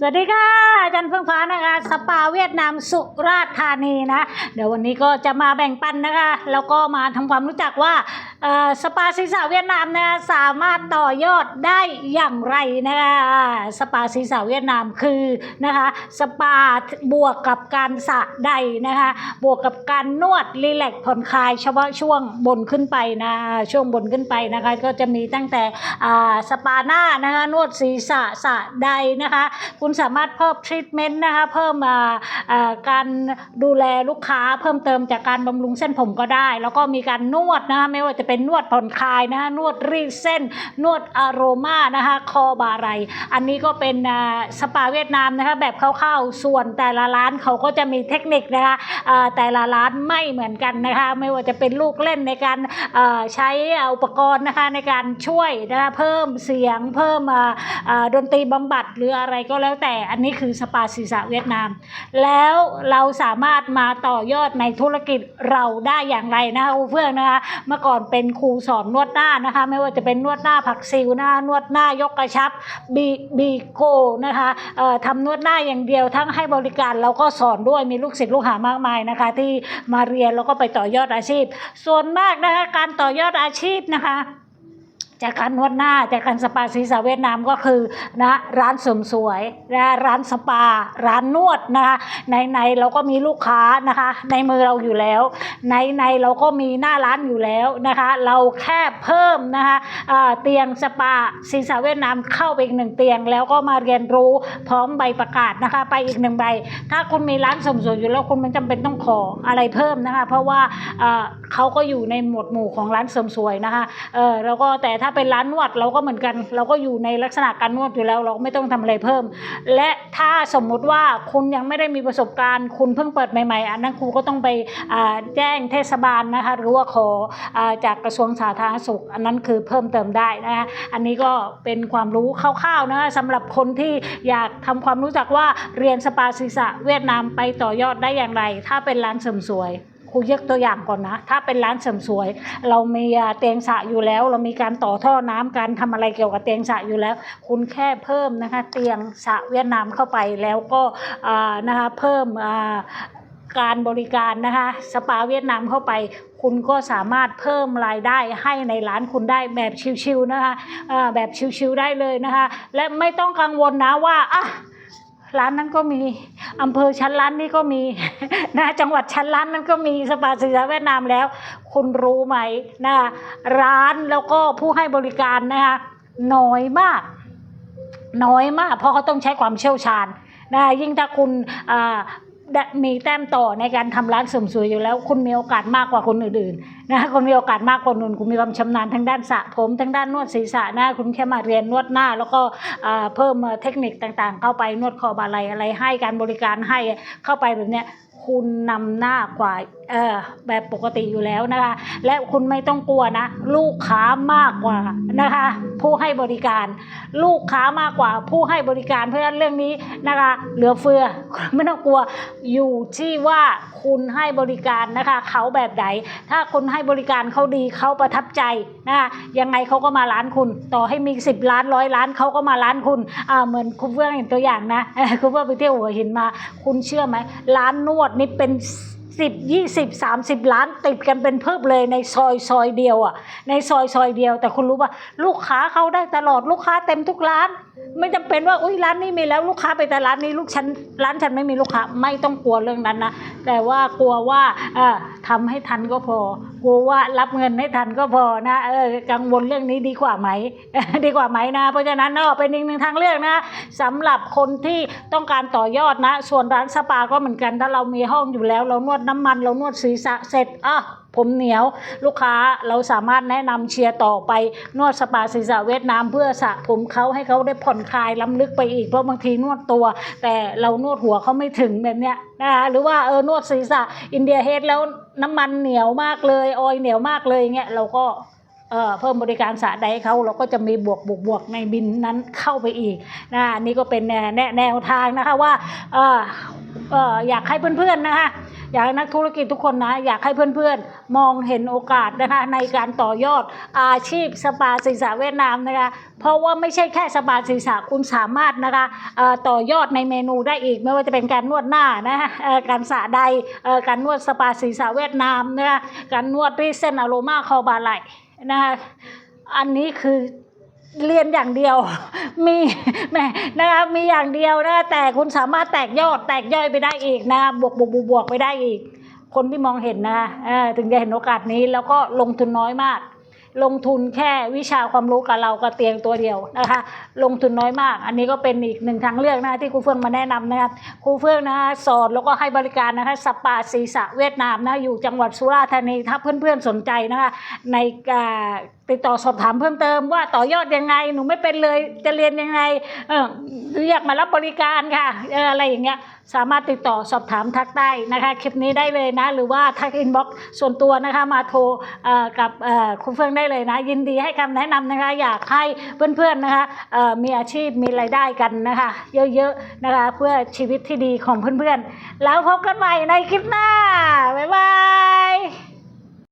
สวัสดีค่ะอาจารย์เฟื่องฟ้านะคะ สปาเวียดนามสุราษฎร์ธานีนะ เดี๋ยววันนี้ก็จะมาแบ่งปันนะคะ แล้วก็มาทำความรู้จักว่าสปาศีรษะเวียดนามนะสามารถต่อยอดได้อย่างไรนะคะสปาศีรษะเวียดนามคือนะคะสปาบวกกับการสระใดนะคะ บวกกับการนวดรีแลกผ่อนคลายเฉพาะช่วงบนขึ้นไปนะช่วงบนขึ้นไปนะคะ ก็จะมีตั้งแต่สปาหน้านะคะนวดศีรษะสระใดนะคะคุณสามารถเพิ่มทรีทเมนต์นะคะเพิ่มาการดูแลลูกค้าเพิ่มเติมจากการบำรุงเส้นผมก็ได้ แล้วก็มีการนวดนะคะไม่ว่าจะเป็นนวดผ่อนคลายนะคะนวดรีดเส้น นวดอโรมานะคะคอบาไหลอันนี้ก็เป็นสปาเวียดนามนะคะแบบคร่าวๆส่วนแต่ละร้านเขาก็จะมีเทคนิคนะคะแต่ละร้านไม่เหมือนกันนะคะไม่ว่าจะเป็นลูกเล่นในการใช้อุปกรณ์นะคะในการช่วยนะคะเพิ่มเสียงเพิ่มดนตรีบำบัดหรืออะไรก็แล้วแต่อันนี้คือสปาศีรษะเวียดนาม แล้วเราสามารถมาต่อยอดในธุรกิจเราได้อย่างไรนะคะครูเฟื่องนะคะเมื่อก่อนเป็นครูสอนนวดหน้านะคะ ไม่ว่าจะเป็นนวดหน้าผักซิวนะคะนวดหน้ายกกระชับบีบีโกนะคะทำนวดหน้าอย่างเดียวทั้งให้บริการเราก็สอนด้วยมีลูกศิษย์ลูกหามากมายนะคะ ที่มาเรียนแล้วก็ไปต่อยอดอาชีพ ส่วนมากนะคะการต่อยอดอาชีพนะคะ จากการนวดหน้าจากการสปาศีรษะเวียดนามก็คือนะร้านเสริมสวยนะร้านสปา ร้านนวดนะคะในในๆเราก็มีลูกค้านะคะ ในมือเราอยู่แล้วในในๆเราก็มีหน้าร้านอยู่แล้วนะคะ เราแค่เพิ่มนะคะเตียงสปาศีรษะเวียดนามเข้าไปอีกหนึ่งเตียง แล้วก็มาเรียนรู้พร้อมใบประกาศนะคะ ไปอีกหนึ่งใบ ถ้าคุณมีร้านเสริมสวยอยู่แล้วคุณไม่จำเป็นต้องขออะไรเพิ่มนะคะ เพราะว่าอ่าเขาก็อยู่ในหมวดหมู่ของร้านเสริมสวยนะคะเออแล้วก็แต่ถ้าาเป็นร้านนวดเราก็เหมือนกัน เราก็อยู่ในลักษณะการนวดอยู่แล้ว เราไม่ต้องทำอะไรเพิ่ม และถ้าสมมุติว่าคุณยังไม่ได้มีประสบการณ์ คุณเพิ่งเปิดใหม่ๆอันนั้นครูก็ต้องไปแจ้งเทศบาลนะคะหรือว่าขอจากกระทรวงสาธารณสุข อันนั้นคือเพิ่มเติมได้นะคะอันนี้ก็เป็นความรู้คร่าวๆนะคะสำหรับคนที่อยากทำความรู้จักว่าเรียนสปาศีรษะเวียดนามไปต่อยอดได้อย่างไร ถ้าเป็นร้านเสริมสวย ครูยกตัวอย่างก่อนนะ ถ้าเป็นร้านเสริมสวย เรามีเตียงสระอยู่แล้ว เรามีการต่อท่อน้ำการทำอะไรเกี่ยวกับเตียงสระอยู่แล้ว คุณแค่เพิ่มนะคะเตียงสระเวียดนามเข้าไปแล้วก็นะคะเพิ่มการบริการนะคะสปาเวียดนามเข้าไป คุณก็สามารถเพิ่มรายได้ให้ในร้านคุณได้แบบชิวๆนะคะแบบชิวๆได้เลยนะคะ และไม่ต้องกังวลนะว่าอะ ร้านนั้นก็มีอำเภอชั้นร้านนี้ก็มีนะจังหวัดชั้นร้านนั้นก็มีสปาศีรษะเวียดนามแล้ว คุณรู้ไหมนะร้านแล้วก็ผู้ให้บริการนะคะน้อยมาก น้อยมาก เพราะเขาต้องใช้ความเชี่ยวชาญนะยิ่งถ้าคุณ มีแต้มต่อในการทำร้านเสริมสวยอยู่แล้ว คุณมีโอกาสมากกว่าคนอื่นๆนะคุณมีโอกาสมากกว่าคนอื่นคุณมีความชำนาญทั้งด้านสระผมทั้งด้านนวดศีรษะนะคุณแค่มาเรียนนวดหน้า แล้วก็เพิ่มเทคนิคต่างๆ เข้าไปนวดคอบาไหลอะไรให้การบริการให้เข้าไปแบบเนี้ยคุณนำหน้ากว่าเออแบบปกติอยู่แล้วนะคะ และคุณไม่ต้องกลัวนะ ลูกค้ามากกว่านะคะ ผู้ให้บริการ ลูกค้ามากกว่า ผู้ให้บริการเพราะฉะนั้นเรื่องนี้นะคะ เหลือเฟือไม่ต้องกลัวอยู่ที่ว่าคุณให้บริการนะคะ เขาแบบไหนถ้าคุณให้บริการเขาดีเขาประทับใจนะคะยังไงเขาก็มาร้านคุณ ต่อให้มีสิบล้านร้อยล้านเขาก็มาร้านคุณอ่าเหมือนคุณเฟื่องเห็นตัวอย่างนะคุณเฟื่องไปเที่ยวหัวหินมา คุณเชื่อไหมร้านนวดนี่เป็น สิบยี่สิบสามสิบล้านติดกันเป็นเพิ่มเลยในซอยซอยเดียวอะในซอยซอยเดียว แต่คุณรู้ป่ะลูกค้าเขาได้ตลอดลูกค้าเต็มทุกร้าน ไม่จำเป็นว่าอุ้ยร้านนี้มีแล้วลูกค้าไปแต่ร้านนี้ลูกฉันร้านฉันไม่มีลูกค้าไม่ต้องกลัวเรื่องนั้นนะแต่ว่ากลัวว่าเออทำให้ทันก็พอกลัวว่ารับเงินให้ทันก็พอนะเออกังวลเรื่องนี้ดีกว่าไหม ดีกว่าไหมนะ เพราะฉะนั้นเนาะเป็นอีกหนึ่งทางเลือกนะสำหรับคนที่ต้องการต่อยอดนะ ส่วนร้านสปาก็เหมือนกันถ้าเรามีห้องอยู่แล้ว เรานวดน้ำมันเรานวดศีรษะเสร็จอะ ผมเหนียว ลูกค้าเราสามารถแนะนำเชียร์ต่อไปนวดสปาศีรษะเวียดนามเพื่อสระผมเขาให้เขาได้ผ่อนคลายล้ำลึกไปอีกเพราะบางทีนวดตัว แต่เรานวดหัวเขาไม่ถึงแบบเนี้ยนะคะหรือว่าเออนวดศีรษะอินเดียเฮดแล้วน้ำมันเหนียวมากเลยออยเหนียวมากเลยเงี้ยเราก็เอ่อเพิ่มบริการสระใดให้เขาเราก็จะมีบวกบวกบวกในบินนั้นเข้าไปอีกนะนี่ก็เป็นแนวแนวแนวทางนะคะว่าเอ่ออออยากให้เพื่อนๆนะคะ อยากให้นักธุรกิจทุกคนนะ อยากให้เพื่อนๆ มองเห็นโอกาสนะคะในการต่อยอดอาชีพสปาศีรษะเวียดนามนะคะเพราะว่าไม่ใช่แค่สปาศีรษะคุณสามารถนะคะต่อยอดในเมนูได้อีก ไม่ว่าจะเป็นการนวดหน้านะคะการสระใดการนวดสปาศีรษะเวียดนามนะคะการนวดรีดเส้นอโรมาคอบาไหลนะคะอันนี้คือ เรียนอย่างเดียว มีแหมนะคะมีอย่างเดียวนะแต่คุณสามารถแตกยอดแตกย่อยไปได้อีกนะบวกบวกบวกบวกไปได้อีก คนที่มองเห็นนะถึงจะเห็นโอกาสนี้แล้วก็ลงทุนน้อยมาก ลงทุนแค่วิชาความรู้กับเรากับเตียงตัวเดียวนะคะ ลงทุนน้อยมาก อันนี้ก็เป็นอีกหนึ่งทางเลือกนะที่ครูเฟื่องมาแนะนำนะครับครูเฟื่องนะคะสอนแล้วก็ให้บริการนะคะสปาศีรษะเวียดนามนะอยู่จังหวัดสุราษฎร์ธานีถ้าเพื่อนๆสนใจนะคะในการติดต่อสอบถามเพิ่มเติมว่าต่อยอดยังไงหนูไม่เป็นเลยจะเรียนยังไงเออเรียกมารับบริการค่ะอะไรอย่างเงี้ย สามารถติดต่อสอบถามทักได้นะคะคลิปนี้ได้เลยนะ หรือว่าทักอินบ็อกซ์ส่วนตัวนะคะมาโทรกับคุณเฟื่องได้เลยนะ ยินดีให้คำแนะนำนะคะ อยากให้เพื่อนๆนะคะมีอาชีพมีรายได้กันนะคะ เยอะๆนะคะ เพื่อชีวิตที่ดีของเพื่อนๆ แล้วพบกันใหม่ในคลิปหน้า บ๊ายบาย